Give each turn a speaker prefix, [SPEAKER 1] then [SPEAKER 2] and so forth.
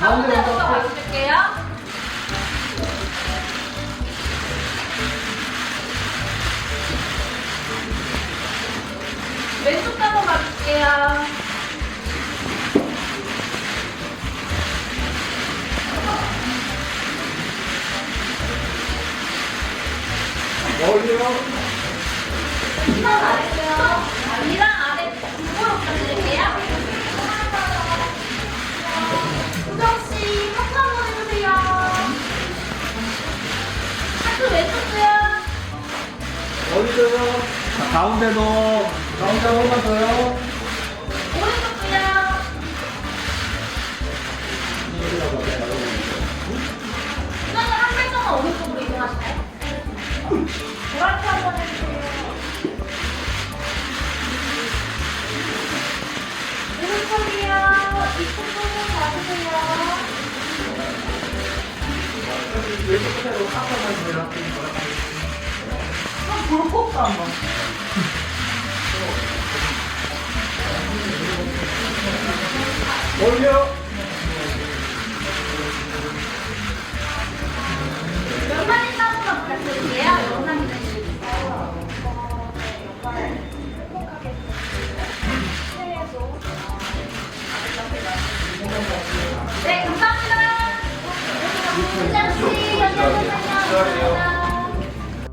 [SPEAKER 1] 가운데로 바꿔줄게요. 왼쪽 한번 봐줄게요.
[SPEAKER 2] 멀리요.
[SPEAKER 1] 이랑 아래요.
[SPEAKER 2] 어디서요? 자, 가운데도 가운데 한 번만 더요.
[SPEAKER 1] 오른쪽도요. 우정이 한 발짝만 오른쪽으로 이동하실까요? 보라트 한번 해주세요. 오른쪽이요. 이쪽 조금 봐주세요.
[SPEAKER 2] 왼쪽 끝으로 한 번만 더요.
[SPEAKER 1] 그럼 볼콕도 한번.
[SPEAKER 2] 멀리